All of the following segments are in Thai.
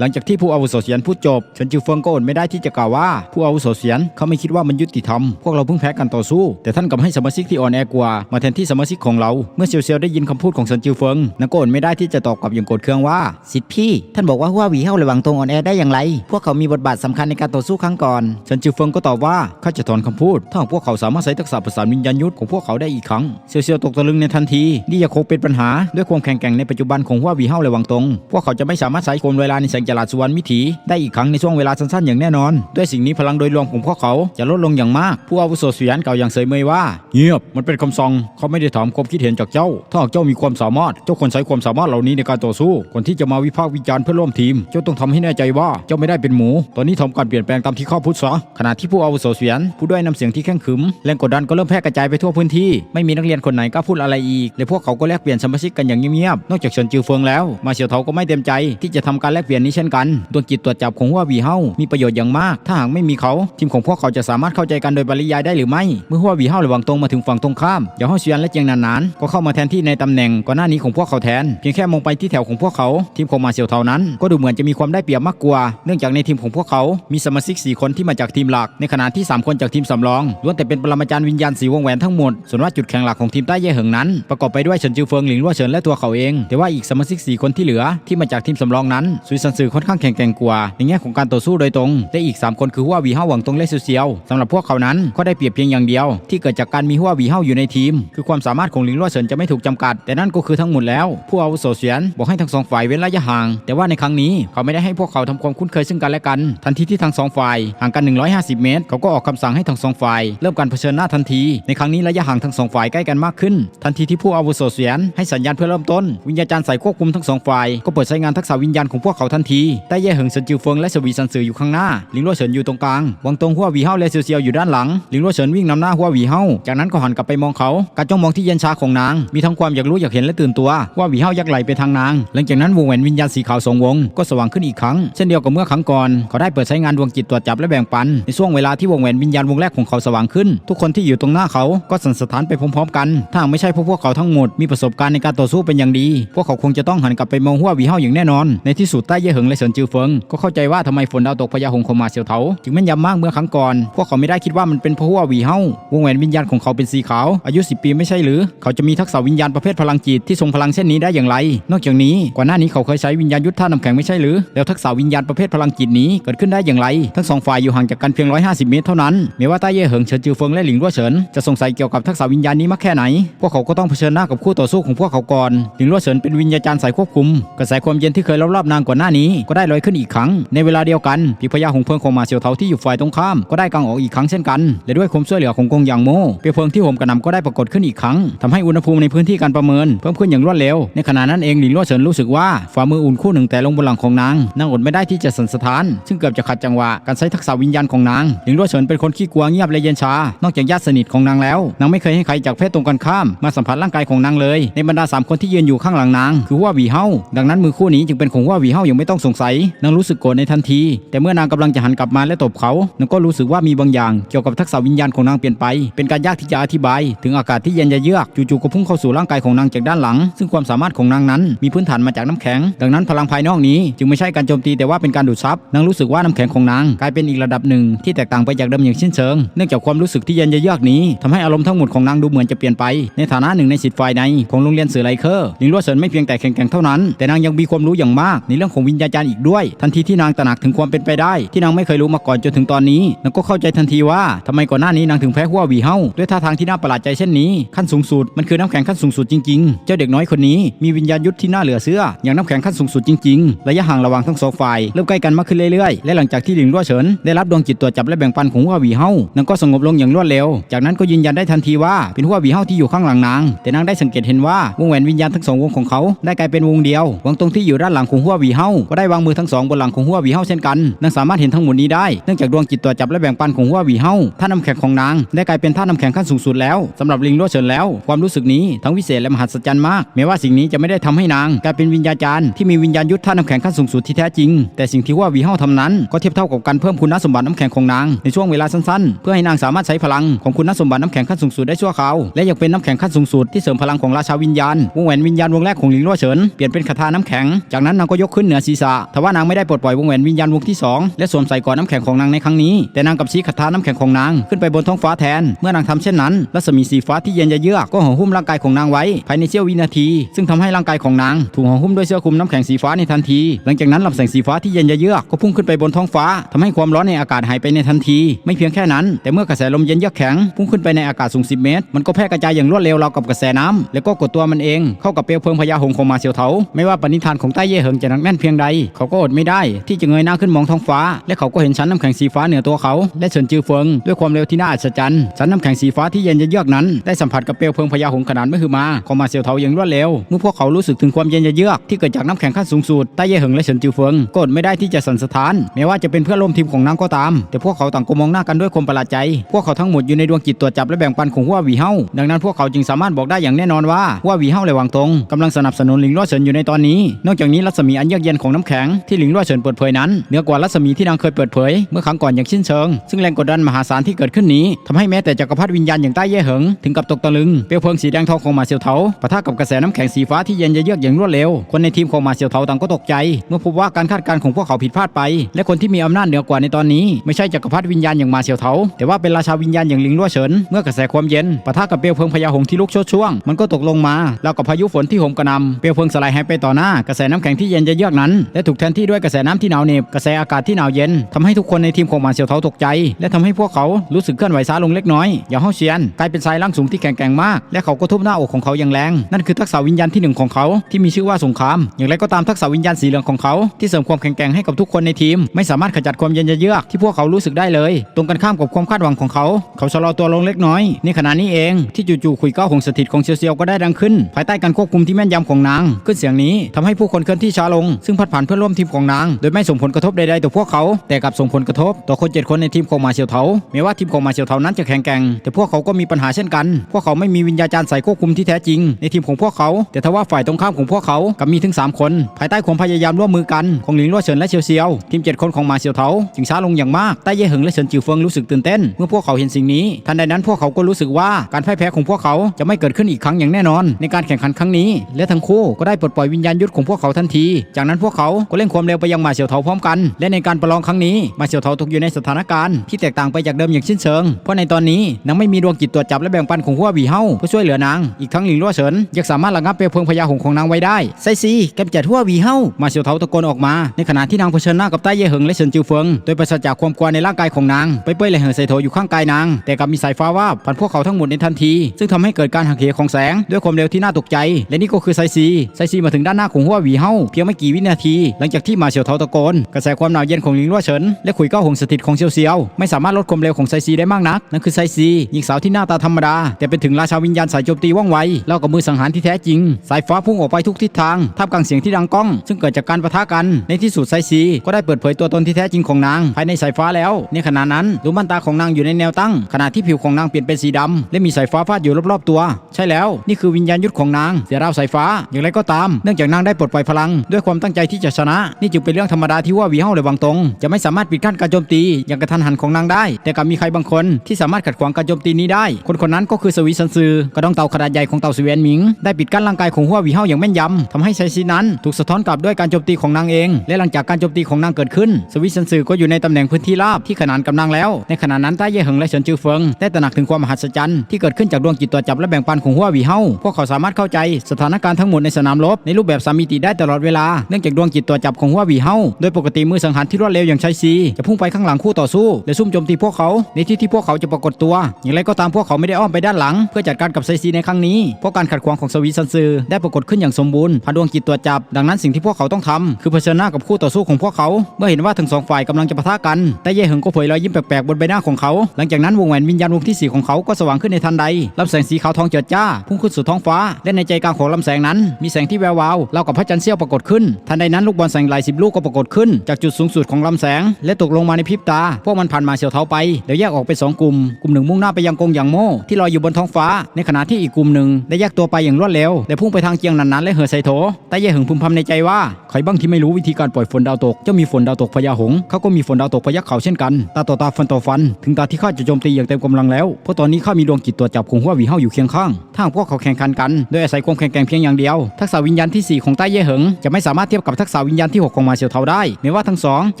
หลังจากที่ผู้อาวุโสเสียนพูดจบเฉินจิวเฟิงก็อดไม่ได้ที่จะกล่าวว่า ผู้อาวุโสเสียนเขาไม่คิดว่ามันยุติธรรมพวกเราเพิ่งแพ้กันต่อสู้ แต่ท่านกลับให้สมาชิกที่อ่อนแอกว่ามาแทนที่สมาชิกของเราเมื่อเซียวเซียวได้ยินคำพูดของเฉินจิวเฟิงนางก็อดไม่ได้ที่จะตอบกลับอย่างโกรธเคืองว่าสิทธิพี่ ท่านบอกว่าหัวหวีเฮาระวังตรงอ่อนแอได้อย่างไร พวกเขามีบทบาทสำคัญในการต่อสู้ครั้งก่อนเฉินจิวเฟิงก็ตอบว่าข้าจะถอนคำพูดถ้าพวกเขาสามารถใช้ทักษะประสานวิญญาณยุทธของพวกเขาได้อีกครั้งเซียวเซียวตกตะลึงในทันทีนี่ยังคงเป็นปัญหาด้วยความแข็งแกร่งในปัจจุบันของหัวหวีเฮาและวังตงพวกเขาจะไม่สามารถใช้โคนเวลาในแสงจราจรรณวิถีได้อีกครั้งในช่วงเวลาสั้นๆอย่างแน่นอน ด้วยสิ่งนี้พลังโดยรวมของพวกเขาจะลดลงอย่างมาก ผู้อาวุโสเสียนเก่าอย่างเสยเมยว่า เงียบ มันเป็นคำสั่งเขาไม่ได้ถามความคิดเห็นจากเจ้า ถ้าหากเจ้ามีความสามารถ เจ้าควรใช้ความสามารถเหล่านี้ในการต่อสู้ก่อนที่จะมาวิพากษ์วิจารณ์เพื่อร่วมทีม เจ้าต้องทำให้แน่ใจว่าเจ้าไม่ได้เป็นหมู ตอนนี้ทำการเปลี่ยนแปลงตามที่ข้าพูดซะขณะที่ผู้อาวุโสเสียนผู้ด้วยน้ำเสียงที่แข็งขึมแรงกดดันก็เริ่มแพร่กระจายไปทั่วพื้นที่ไม่มีนักเรียนคนไหนกล้าพูดอะไรอีกและพวกเขาก็แลกเปลี่ยนสมาชิกกันอย่างเงียบๆนอกจากเฉินจือเฟิงแล้ว มาเฉียวเทาก็ไม่เต็มใจที่จะทำการแลกเปลี่ยนนี้เช่นกัน ดวงจิตตรวจจับของหัววีเฮามีประโยชน์อย่างมาก ถ้าหากไม่มีเขาทีมของพวกเขาจะสามารถเข้าใจกันโดยปริยายได้หรือไม่ เมื่อหัววีเฮาระหว่างตรงมาถึงฝั่งตรงข้ามอย่าห้อยเซียนและเจียงนานานๆก็เข้ามาแทนที่ในตำแหน่งก่อนหน้านี้ของพวกเขาแทนเพียงแค่มองไปที่แถวของพวกเขา ทีมของมาเฉียวเทานั้น ก็ดูเหมือนจะมีความได้เปรียบมากกว่า เนื่องจากในทีมของพวกเขา มีสมาชิกสี่คนที่มาจากทีมหลัก ในขณะที่สามคนจากทีมสำรองล้วนแต่เป็นปรมาจารย์วิญญาณสีวงแหวนทั้งหมด ส่วนว่าจุดแข็งหลักของทีมใต้เย่เหิงนั้น ประกอบไปด้วยเฉินจิวเฟิงหลิงลั่วเฉินและตัวเขาเอง แต่ว่าอีกสมาชิกสี่คนที่เหลือที่มาจากทีมสำรองนั้นซุยซันซือค่อนข้างแข็งแกร่งกว่าในแง่ของการต่อสู้โดยตรง และอีกสามคนคือหัววีเฮาหวังตงและเซียวสำหรับพวกเขานั้นก็ได้เปรียบเพียงอย่างเดียว ที่เกิดจากการมีหัววีเฮาอยู่ในทีม คือความสามารถของหลิงลั่เฉินจะไม่ถูกจำกัด แต่นั่นก็คือทั้งหมดแล้ว ผู้อาวุโสเสียนบอกให้ทั้งสองฝ่ายเว้นระยะห่าง แต่ว่าในครั้งนี้เขาไม่ได้ให้พวกเขาทำความคุ้นเคยซึ่งกันและกัน ทันทีที่ทั้งสองฝ่ายห่างกัน 150 เมตร เขาก็ออกคำสั่งให้ทั้งสองฝ่ายเริ่มการเผชิญหน้าทันที ในครั้งนี้ระยะห่างทั้งสองฝ่ายใกล้กันมากขึ้น ทันทีที่ผู้อาวุโสเสียนให้สัญญาณเพื่อเริ่มต้น วิญญาจารย์ใส่ควบคุมทั้งสองฝ่ายก็เปิดใช้งานทักษะวิญญาณของพวกเขาทันทีได้เย่เหิงเซินจิวเฟิงและสวีซันซืออยู่ข้างหน้าหลิงลัวเฉินอยู่ตรงกลางวังตงหัววีเฮาและเซียวเซียวอยู่ด้านหลังหลิงลัวเฉินวิ่งนำหน้าหัววีเฮาจากนั้นก็หันกลับไปมองเขาการจ้องมองที่เย็นชาของนาง มีทั้งความอยากรู้อยากเห็นและตื่นตัวว่าวีเฮายักไหลไปทางนาง หลังจากนั้นวงแหวนวิญญาณสีขาวสองวงก็สว่างขึ้นอีกครั้งเช่นเดียวกับเมื่อครั้งก่อนเขาได้เปิดใช้งานดวงจิตตรวจจับและแบ่งปันในช่วงเวลาที่วงแหวนวิญญาณวงแรกของเขาสว่างขึ้น ทุกคนที่อยู่ตรงหน้าเขาก็สั่นสะท้านไปพร้อมๆกัน ถ้าไม่ใช่พวกพวกเขาทั้งหมดมีประสบการณ์ในการต่อสู้เป็นอย่างดี พวกเขาคงจะต้องหันกลับไปมองหัววีเฮาอย่างแน่นอนในที่สุดใต้เย่เหงและเฉินจือเฟิงก็เข้าใจว่าทำไมฝนดาวตกพญาหงส์ขอมาเซียวเถาจึงแม่นยำมากเมื่อครั้งก่อนพวกเขาไม่ได้คิดว่ามันเป็นเพราะหัวหวีเฮาวงแหวนวิญญาณของเขาเป็นสีขาว อายุ 10 ปีไม่ใช่หรือ เขาจะมีทักษะวิญญาณประเภทพลังจิตที่ทรงพลังเช่นนี้ได้อย่างไร นอกจากนี้ก่อนหน้านี้เขาเคยใช้วิญญาณยุทธท่าน้ำแข็งไม่ใช่หรือ แล้วทักษะวิญญาณประเภทพลังจิตนี้เกิดขึ้นได้อย่างไร ทั้งสองฝ่ายอยู่ห่างจากกันเพียง 150 เมตรเท่านั้นแม้ว่าใต้เย่เหิงเฉินจือเฟิงและหลิงรั่วเฉินจะสงสัยเกี่ยวกับทักษะวิญญาณนี้มากแค่ไหน พวกเขาก็ต้องเผชิญหน้ากับคู่ต่อสู้ของพวกเขาก่อนหลิงรั่วเฉินเป็นวิญญาจารย์สายควบคุมกระแสความเย็นที่เคยรอบๆนางก่อนหน้านี้ก็ได้ลอยขึ้นอีกครั้ง ในเวลาเดียวกันปีพญาหงเพิงของมาเซียวเทาที่อยู่ฝ่ายตรงข้ามก็ได้กังออกอีกครั้งเช่นกัน และด้วยความช่วยเหลือของกงยางโมเปลวเพลิงที่โหมกระนำก็ได้ปรากฏขึ้นอีกครั้งทำให้อุณหภูมิในพื้นที่การประเมินเพิ่มขึ้นอย่างรวดเร็ว ในขณะนั้นเองหลิงรั่วเฉินรู้สึกว่าฝ่ามืออุ่นคู่หนึ่งแต่ลงบนหลังของนางนางอดไม่ได้ที่จะสันสะท้าน ซึ่งเกือบจะขัดจังหวะการใช้ทักษะวิญญาณของนางหลิงรั่วเฉินเป็นคนขี้กลัวเงียบและเย็นชา นอกจากญาติสนิทของนางแล้วนางไม่เคยให้ใครจากเพศตรงกันข้ามมาสัมผัสร่างกายของนางเลย ในบรรดาสามคนที่ยืนอยู่ข้างหลังนางคือว่าวีเฮาดังนั้นมือคู่นี้จึงเป็นของว่าวีเฮาอย่างไม่ต้องสงสัยนางรู้สึกโกรธในทันที แต่เมื่อนางกำลังจะหันกลับมาและตบเขานางก็รู้สึกว่ามีบางอย่างเกี่ยวกับทักษะวิญญาณของนางเปลี่ยนไป เป็นการยากที่จะอธิบาย ถึงอากาศที่เย็นจะเยือกจู่ๆก็พุ่งเข้าสู่ร่างกายของนางจากด้านหลัง ซึ่งความสามารถของนางนั้นมีพื้นฐานมาจากน้ำแข็ง ดังนั้นพลังภายนอกนี้จึงไม่ใช่การโจมตีแต่ว่าเป็นการดูดซับนางรู้สึกว่าน้ำแข็งของนางกลายเป็นอีกระดับหนึ่งที่แตกต่างไปจากเดิมอย่างสิ้นเชิงเนื่องจากความรู้สึกที่เย็นจะเยือกนี้ทำให้อารมณ์ทั้งหมดของนางดูเหมือนจะเปลี่ยนไป ในฐานะหนึ่งในสิทธิ์ฝ่ายในของโรงเรียนสื่อไลเคอร์ลิงลัวเฉินไม่เพียงแต่แข็งแกร่งเท่านั้นแต่นางยังมีความรู้อย่างมากในเรื่องของวิญญาจารย์อีกด้วย ทันทีที่นางตระหนักถึงความเป็นไปได้ ที่นางไม่เคยรู้มาก่อนจนถึงตอนนี้นางก็เข้าใจทันทีว่าทำไมก่อนหน้านี้นางถึงแพ้หัววีเฮาด้วยท่าทางที่น่าประหลาดใจเช่นนี้ขั้นสูงสุดมันคือน้ำแข็งขั้นสูงสุดจริงๆ เจ้าเด็กน้อยคนนี้มีวิญญาณยุทธที่น่าเหลือเชื่ออย่างน้ำแข็งขั้นสูงสุดจริงๆระยะห่างระหว่างทั้งสองฝ่ายเริ่มใกล้กันมากขึ้นเรื่อยๆ และหลังจากที่หลิงลั่วเฉินได้รับดวงจิตตรวจจับและแบ่งปันของหัววีเฮานางก็สงบลงอย่างรวดเร็ว จากนั้นก็ยืนยันได้ทันทีว่าเป็นหัววีเฮาที่อยู่ข้างหลังนาง แต่นางได้สังเกตเห็นว่าวงแหวนวิญญาณทั้งสองวงของเขาได้กลายเป็นวงเดียววงตรงที่อยู่ด้านหลังของหัววีเฮาก็ได้ได้วางมือทั้งสองบนหลังของหัววีเฮาเช่นกันนางสามารถเห็นทั้งหมดนี้ได้เนื่องจากดวงจิตตัวจับและแบ่งปันของหัววีเฮาท่าน้ำแข็งของนางได้กลายเป็นท่าน้ำแข็งขั้นสูงสุดแล้วสำหรับลิงล้วเฉินแล้ว ความรู้สึกนี้ทั้งวิเศษและมหัศจรรย์มากแม้ว่าสิ่งนี้จะไม่ได้ทำให้นางกลายเป็นวิญญาจารย์ที่มีวิญญาณยุทธท่าน้ำแข็งขั้นสูงสุดที่แท้จริง แต่สิ่งที่หัววีเฮาทำนั้นก็เทียบเท่ากับการเพิ่มคุณสมบัติน้ำแข็งของนางในช่วงเวลาสั้นๆ เพื่อให้นางสามารถใช้พลังของคุณสมบัติน้ำแข็งขั้นสูงสุดได้ชั่วคราวและยังเป็นน้ำแข็งขั้นสูงสุดที่เสริมพลังของราชาวิญญาณวงแหวนวิญญาณวงแรกของลิงล้วเฉินเปลี่ยนเป็นคาถาน้ำแข็งจากนั้นนางก็ยกขึ้นเหนือศีรษะทว่านางไม่ได้ปลดปล่อยวงแหวนวิญญาณวงที่สองและสวมใส่ก่อนน้ำแข็งของนางในครั้งนี้ แต่นางกับชี้คาถาน้ำแข็งของนางขึ้นไปบนท้องฟ้าแทน เมื่อนางทำเช่นนั้น รัศมีสีฟ้าที่เย็นเยือกก็ห่อหุ้มร่างกายของนางไว้ภายในเสี้ยววินาที ซึ่งทำให้ร่างกายของนางถูกห่อหุ้มด้วยเสื้อคลุมน้ำแข็งสีฟ้าในทันที หลังจากนั้นลำแสงสีฟ้าที่เย็นเยือกก็พุ่งขึ้นไปบนท้องฟ้าทำให้ความร้อนในอากาศหายไปในทันที ไม่เพียงแค่นั้น แต่เมื่อกระแสลมเย็นเยือกแข็งพุ่งขึ้นไปในอากาศสูง 10 เมตร มันก็แพร่กระจายอย่างรวดเร็วราวกับกระแสน้ำแล้วก็กดตัวมันเองเข้ากับเปลวเพลิงพญาหงของมาเซียวเถาไม่ว่าปณิธานของใต้เย่เหิงจะหนักแน่นเพียงใดเขาก็อดไม่ได้ ที่จะเงยหน้าขึ้นมองท้องฟ้า และเขาก็เห็นชั้นน้ำแข็งสีฟ้าเหนือตัวเขา และเฉินจือเฟิงด้วยความเร็วที่น่าอัศจรรย์ชั้นน้ำแข็งสีฟ้าที่เย็นเยือกนั้นได้สัมผัสกับเปลวเพลิงพญาหงส์ขนาดไม่คือมาของมาเซียวเถาอย่างรวดเร็วเมื่อพวกเขารู้สึกถึงความเย็นเยือกที่เกิดจากน้ำแข็งขั้นสูงสุดใต้เย่เหิงและเฉินจือเฟิงกอดไม่ได้ที่จะสั่นสะท้านแม้ว่าจะเป็นเพื่อนร่วมทีมของนางก็ตาม แต่พวกเขาต่างก็มองหน้ากันด้วยความประหลาดใจ พวกเขาทั้งหมดอยู่ในดวงจิตตรวจจับและแบ่งปันของหัววีเฮาดังนั้นพวกเขาจึงสามารถบอกได้อย่างแน่นอนว่าหัววีเฮาและหวังตงกำลังสนับสนุนหลิงล้อเฉินอยู่ในตอนนี้ นอกจากนี้รัศมีอันเยือกเย็นของน้ำแข็งที่หลิงล้อเฉินเปิดเผยนั้นเหนือกว่ารัศมีที่นางเคยเปิดเผยเมื่อครั้งก่อนอย่างสิ้นเชิง ซึ่งแรงกดดันมหาศาลที่เกิดขึ้นนี้ทำให้แม้แต่จักรพรรดิวิญญาณอย่างใต้เย่เหิงถึงกับตกตะลึงเปลวเพลิงสีแดงทองของมาเซียวเทาปะทะกับกระแสน้ำแข็งสีฟ้าที่เย็นเยือกอย่างรวดเร็ว คนในทีมของมาเซียวเทาต่างก็ตกใจ เมื่อพบว่าการคาดการณ์ของพวกเขาผิดพลาดไป และคนที่มีอำนาจเหนือกว่าในตอนนี้ไม่ใช่จักรพรรดิวิญญาณอย่างมาเซียวเทาแต่ว่าเป็นราชาวิญญาณอย่างหลิงล้อเฉินเมื่อกระแสความเย็นปะทะกับเปลวเพลิงพญาหงที่ลุกโชช่วง มันก็ตกลงมาแล้วกับพายุฝนที่โหมกระนำเปลวเพลิงสลายหายไปต่อหน้ากระแสน้ำแข็งที่เย็นเยือกนั้นและถูกแทนที่ด้วยกระแสน้ำที่หนาวเหน็บกระแสอากาศที่หนาวเย็นทำให้ทุกคนในทีมของมาเซียวเทาตกใจ และทำให้พวกเขารู้สึกเคลื่อนไหวช้าลงเล็กน้อยอย่างเฮาเซียนกลายเป็นสายล่างสูงที่แข็งแกร่งมาก และเขาก็ทุบหน้าอกของเขาอย่างแรง นั่นคือทักษะวิญญาณที่หนึ่งของเขาที่มีชื่อว่าสงคราม อย่างไรก็ตามทักษะวิญญาณสีเหลืองของเขาที่เสริมความแข็งแกร่งให้กับทุกคนในทีม ไม่สามารถขจัดความเย็นเยือกที่พวกเขารู้สึกได้เลย ตรงกันข้ามกับความคาดหวังของเขา เขาชะลอตัวลงเล็กน้อยในขณะนี้เองที่จู่ๆขุยก้าของสถิตของเซียวเซียวก็ได้ดังขึ้น ภายใต้การควบคุมที่แม่นยำของนางขึ้นเสียงนี้ทำให้ผู้คนเคลื่อนที่ช้าลง ซึ่งพัดผ่านเพื่อนร่วมทีมของนาง โดยไม่ส่งผลกระทบใดๆต่อพวกเขา แต่กลับส่งผลกระทบต่อคนเจ็ดคนในทีมของมาเซียวเทาแม้ว่าทีมของมาเซียวเทานั้นจะแข็งแกร่ง แต่พวกเขาก็มีปัญหาเช่นกัน พวกเขาไม่มีวิญญาจารย์สายควบคุมที่แท้จริง ในทีมของพวกเขา แต่ทว่าฝ่ายตรงข้ามของพวกเขากับมีถึง 3 คน ภายใต้ความพยายามร่วมมือกันของหลิงล้วเฉินและเซียวเซียว ทีมเจ็ดคนของมาเซียวเทาจึงช้าลงอย่างมากใต้เย่เหิงและเฉินจิวเฟิงรู้สึกตื่นเต้น เมื่อพวกเขาเห็นสิ่งนี้ ทันใดนั้นพวกเขาก็รู้สึกว่าการพ่ายแพ้ของพวกเขาจะไม่เกิดขึ้นอีกครั้งอย่างแน่นอน ในการแข่งขันครั้งนี้ และทั้งคู่ก็ได้ปลดปล่อยวิญญาณยุทธของพวกเขาทันที จากนั้นพวกเขาก็เร่งความเร็วไปยังมาเซียวเทาพร้อมกัน และในการประลองครั้งนี้มาเซียวเทาตกอยู่ในสถานการณ์ที่แตกต่างไปจากเดิมอย่างสิ้นเชิง เพราะในตอนนี้นางไม่มีดวงจิตตรวจจับและแบ่งปันของหัววีเฮาเพื่อช่วยเหลือนาง อีกทั้งหลิงล้วเฉินยังสามารถระงับเปลวเพลิงพญาหงของนางไว้ได้ไซซีกำจัดหัววีเฮามาเซียวเทาตะโกนออกมา ในขณะที่นางเผชิญหน้ากับใต้เย่เหิงและเฉินจิวเฟิงโดยปราศจากความกลัวในร่างกายของนางไปเป้ยและเหิงไซโถอยู่ข้างกายนาง แต่กลับมีสายฟ้าวาบผ่านพวกเขาทั้งหมดในทันที ซึ่งทำให้เกิดการหักเหของแสงด้วยความเร็วที่น่าตกใจ และนี่ก็คือไซซีไซซีมาถึงด้านหน้าของหัววีเฮาเพียงไม่กี่วินาทีหลังจากที่มาเซียวเทาตะโกนกระแสความหนาวเย็นของหลิงล้วเฉินและขุยเก้าหงสถิตของเซียวเซียวไม่สามารถลดความเร็วของไซซีได้มากนักนั่นคือไซซีหญิงสาวที่หน้าตาธรรมดา แต่เป็นถึงราชาวิญญาณสายโจมตีว่องไวเล่ากับมือสังหารที่แท้จริง สายฟ้าพุ่งออกไปทุกทิศทางท่ามกลางเสียงที่ดังก้อง ซึ่งเกิดจากการปะทะกันในที่สุดไซซีก็ได้เปิดเผยตัวตนที่แท้จริงของนางภายในสายฟ้าแล้ว ในขณะนั้นดวงบันตาของนางอยู่ในแนวตั้ง ขณะที่ผิวของนางเปลี่ยนเป็นสีดำและมีสายฟ้าพาดอยู่รอบๆตัว ใช่แล้วนี่คือวิญญาณยุทธของนางเสียราวสายฟ้าอย่างไรก็ตาม เนื่องจากนางได้ปลดปล่อยพลัง ด้วยความตั้งใจที่จะชนะ นี่จึงเป็นเรื่องธรรมดาที่ว่าวีเฮาและวังตง จะไม่สามารถปิดกั้นการโจมตีอย่างกระทันหันของนางได้ แต่กลับมีใครบางคนที่สามารถขัดขวางการโจมตีนี้ได้ คนคนนั้นก็คือสวีซันซือกระดองเต่าขนาดใหญ่ของเต่าสวียนหมิง ได้ปิดกั้นร่างกายของหัววีเฮาอย่างแม่นยำทำให้ไซซีนั้นถูกสะท้อนกลับด้วยการโจมตีของนางเอง และหลังจากการโจมตีของนางเกิดขึ้น สวีซันซือก็อยู่ในตำแหน่งพื้นที่ราบที่ขนานกับนางแล้ว ในขณะนั้นใต้เย่เหิงและเฉินจือเฟิงได้ตระหนักถึงความมหัศจรรย์ที่เกิดขึ้นจากดวงจิตตัวจับและแบ่งปันของหัววีเฮาพวกเขาสามารถเข้าใจสถานการณ์ทั้งหมดในสนามรบในรูปแบบสามมิติได้ตลอดเวลาเนื่องจากดวงจิตตัวจับของหัววีเฮาโดยปกติมือสังหารที่รวดเร็วอย่างไชซีจะพุ่งไปข้างหลังคู่ต่อสู้และซุ่มโจมตีพวกเขาในที่ที่พวกเขาจะปรากฏตัว อย่างไรก็ตามพวกเขาไม่ได้อ้อมไปด้านหลัง เพื่อจัดการกับไซซีในครั้งนี้เพราะการขัดขวางของสวีซันซือได้ปรากฏขึ้นอย่างสมบูรณ์ผ่านดวงจิตตัวจับ ดังนั้นสิ่งที่พวกเขาต้องทำคือเผชิญหน้ากับคู่ต่อสู้ของพวกเขา เมื่อเห็นว่าทั้งสองฝ่ายกำลังจะปะทะกัน แต่เย่เหิงก็เผยรอยยิ้มแปลกๆบนใบหน้าของเขา หลังจากนั้นวงแหวนวิญญาณวงที่สี่ของเขาก็สว่างขึ้นในทันใดลำแสงสีขาวทองเจิดจ้าพุ่งขึ้นสู่ท้องฟ้าและในใจกลางของลำแสงนั้น มีแสงที่แวววาวราวกับพระจันทร์เสี้ยวปรากฏขึ้นทันใดนั้นลูกบอลแสงลายสิบลูกก็ปรากฏขึ้น จากจุดสูงสุดของลำแสง และตกลงมาในพริบตา พวกมันผ่านมาเฉียวเท้าไปแล้วแยกออกเป็นสองกลุ่ม กลุ่มหนึ่งมุ่งหน้าไปยังกงหยางโม่ที่ลอยอยู่บนท้องฟ้า ในขณะที่อีกกลุ่มหนึ่งได้แยกตัวไปอย่างรวดเร็วและพุ่งไปทางเจียงนันนันและเหอไซโถแต่เย่หึงพึมพำในใจว่าใครบ้างที่ไม่รู้วิธีการปล่อยฝนดาวตกเจ้ามีฝนดาวตกพญาหงเขาก็มีฝนดาวตกพยัคฆ์เขาเช่นกันตาต่อตาฟันต่อฟัน ถึงตาที่ข้าจะโจมตีอย่างเต็มกำลังแล้วเพราะตอนนี้ข้ามีดวงจิตตัวจับคงหัววีเฮาอยู่เคียงข้างถ้าหากพวกเขาแข่งขันกันโดยอาศัยความแข็งแกร่งเพียงอย่างเดียว ทักษะวิญญาณที่ 4 ของใต้เย่เหิงจะไม่สามารถเทียบกับทักษะวิญญาณที่ 6 ของมาเซียวเทาได้แม้ว่าทั้งสองจ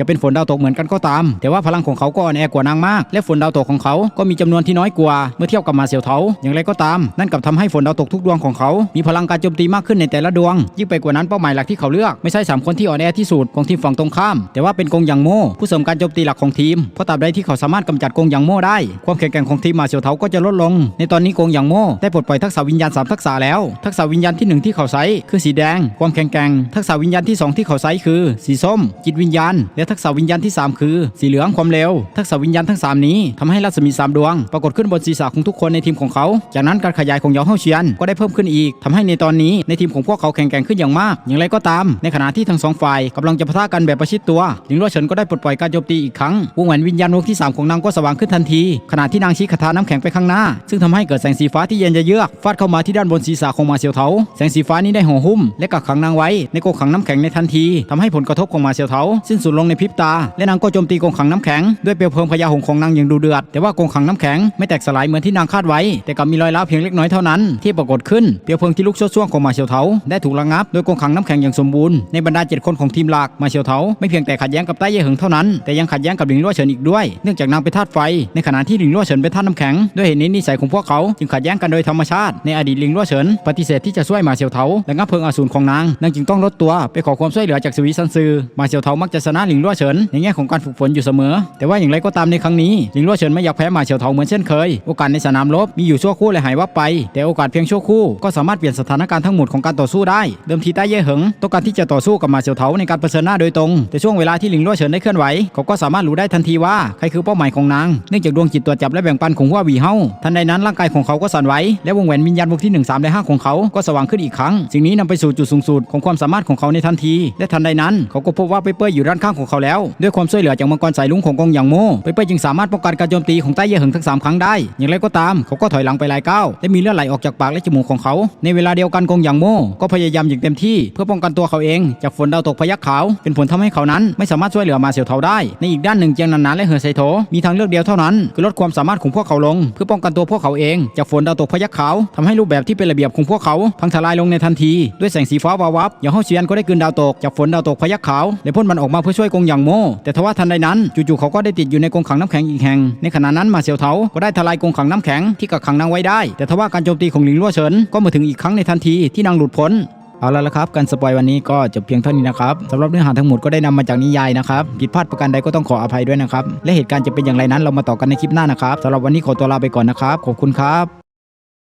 ะเป็นฝนดาวตกเหมือนกันก็ตาม แต่ว่าพลังของเขาก็อ่อนแอกว่านางมาก และฝนดาวตกของเขาก็มีจำนวนที่น้อยกว่าเมื่อเทียบกับมาเซียวเทาอย่างไรก็ตาม นั่นกับทำให้ฝนดาวตกทุกดวงของเขามีพลังการโจมตีมากขึ้นในแต่ละดวง ยิ่งไปกว่านั้นเป้าหมายหลักที่เขาเลือกไม่ใช่สามคนที่อ่อนแอที่สุดของทีมฝั่งตรงข้าม แต่ว่าเป็นกงยังโม่ผู้เสริมการโจมตีหลักของทีมเพราะตราบใดที่เขาสามารถกำจัดกงยังโม่ได้ ความแข็งแกร่งของทีมมาเซียวเทาก็จะลดลง ในตอนนี้กงยังโม่ได้ปลดปล่อยทักษะวิญญาณสามทักษะแล้ว ทักษะวิญญาณที่หนึ่งที่เขาใช้คือสีแดง ความแข็งแกร่งทักษะวิญญาณที่สองที่เขาใช้คือ สีส้ม จิตวิญญาณ และทักษะวิญญาณที่สามคือ สีเหลืองความเร็ว ทักษะวิญญาณทั้งสามนี้ทำให้รัศมีสามดวง ปรากฏขึ้นบนศีรษะของทุกคนในทีมของเขา จากนั้นการขยายของเหยาเฮาเชียนก็ได้เพิ่มขึ้นอีกทำให้ในตอนนี้ในทีมของพวกเขาแข็งแกร่งขึ้นอย่างมาก อย่างไรก็ตาม ในขณะที่ทั้งสองฝ่ายกำลังจะปะทะกันแบบประชิดตัวหลิงลัวเฉินก็ได้ปลดปล่อยการโจมตีอีกครั้งวงแหวนวิญญาณวงที่สามของนางก็สว่างขึ้นทันที ขณะที่นางชี้คาถาน้ำแข็งไปข้างหน้า ซึ่งทำให้เกิดแสงสีฟ้าที่เย็นจะเยือกฟาดเข้ามาที่ด้านบนศีรษะของมาเซียวเทาแสงสีฟ้านี้ได้ห่อหุ้มและกักขังนางไว้ในกรงขังน้ำแข็งในทันทีทำให้ผลกระทบของมาเซียวเทาสิ้นสุดลงในพริบตา และนางก็โจมตีกรงขังน้ำแข็งด้วยเปลวเพลิงพญาหงของนางอย่างดูเดือด แต่ว่ากรงขังน้ำแข็งไม่แตกสลายเหมือนที่นางคาดไว้ แต่กลับมีรอยร้าวเพียงเล็กน้อยเท่านั้นที่ปรากฏขึ้นเปลวเพลิงที่ลุกโชดช่วงของมาเซียวเทาได้ถูกระงับโดยกรงขังน้ำแข็งอย่างสมบูรณ์ในบรรดาเจ็ดคนของทีมหลักมาเซียวเทาไม่เพียงแต่ขัดแย้งกับใต้เย่เหิงเท่านั้นแต่ยังขัดแย้งกับหลิงลั่วเฉินอีกด้วย เนื่องจากนางเป็นธาตุไฟ ในขณะที่หลิงลั่วเฉินเป็นธาตุน้ำแข็งด้วยเหตุนี้นิสัยของพวกเขาจึงขัดแย้งกันโดยธรรมชาติในอดีตหลิงลั่วเฉินปฏิเสธที่จะช่วยมาเซียวเทาและงับเพลิงอสูรของนางนางจึงต้องลดตัวไปขอความช่วยเหลือจากสวีซันซือ มาเซียวเทามักจะชนะหลิงลั่วเฉินในแง่ของการฝึกฝนอยู่เสมอ แต่ว่าอย่างไรก็ตามในครั้งนี้หลิงลั่วเฉินไม่อยากแพ้มาเซียวเทาเหมือนเช่นเคย โอกาสในสนามรบมีอยู่ชั่วครู่และหายวับไป แต่โอกาสเพียงชั่วครู่ก็สามารถเปลี่ยนสถานการณ์ทั้งหมดของการต่อสู้ได้ เดิมทีใต้เย่เหิงต้องการที่จะต่อสู้กับมาเซียวเทาในการเผชิญหน้าโดยตรง แต่ช่วงเวลาที่หลิงลั่วเฉินได้เคลื่อนไหวเขาก็สามารถรู้ได้ทันทีว่าใครคือเป้าหมายของนางเนื่องจากดวงจิตตรวจจับและแบ่งปันของหัววีเฮาทันใดนั้นร่างกายของเขาก็สั่นไหวและวงแหวนวิญญาณวงที่1 3และ5ของเขาก็สว่างขึ้นอีกครั้ง สิ่งนี้นำไปสู่จุดสูงสุดของความสามารถของเขาในทันทีและทันใดนั้นเขาก็พบว่าเปเปอร์อยู่ด้านข้างของเขาแล้ว ด้วยความช่วยเหลือจากมังกรสายลุงของกองหยางโมเปเปอร์จึงสามารถป้องกันการโจมตีของใต้เย่เหิงทั้งสามครั้งได้ อย่างไรก็ตามเขาก็ถอยหลังไปหลายก้าวและมีเลือดไหลออกจากปากและจมูกของเขา ในเวลาเดียวกันกองหยางโมก็พยายามอย่างเต็มที่ เพื่อป้องกันตัวเขาเอง จากฝนดาวตกพยัคฆ์ขาวเป็นผลทำให้เขานั้นไม่สามารถช่วยเหลือมาเสียวเทาได้ ในอีกด้านหนึ่งเจียงนันนานและเหอไซโถมีทางเลือกเดียวเท่านั้นคือลดความสามารถของพวกเขาลง เพื่อป้องกันตัวพวกเขาเองจากฝนดาวตกพยัคฆ์ขาวทำให้รูปแบบที่เป็นระเบียบของพวกเขาพังทลายลงในทันทีด้วยแสงสีฟ้าวาวับอย่างเฮาเชียนก็ได้กลืนดาวตกจากฝนดาวตกพยัคฆ์ขาวและพ่นมันออกมาเพื่อช่วยกงหยางโม่แต่ทว่าทันใดนั้นจู่ๆเขาก็ได้ติดอยู่ในกงขังน้ำแข็งอีกแห่ง ในขณะนั้นมาเซียวเทาก็ได้ทลายกงขังน้ำแข็งที่กักขังนางไว้ได้ แต่ทว่าการโจมตีของหลิงลั่วเฉินก็มาถึงอีกครั้งในทันทีที่นางหลุดพ้นเอาละละครับ การสปอยวันนี้ก็จบเพียงเท่านี้นะครับสำหรับเนื้อหาทั้งหมดก็ได้นำมาจากนิยายนะครับผิดพลาดประการใดก็ต้องขออภัยด้วยนะครับ และเหตุการณ์จะเป็นอย่างไรนั้นเรามาต่อกันในคลิปหน้านะครับสำหรับวันนี้ขอตัวลาไปก่อนนะครับ ขอบคุณครับ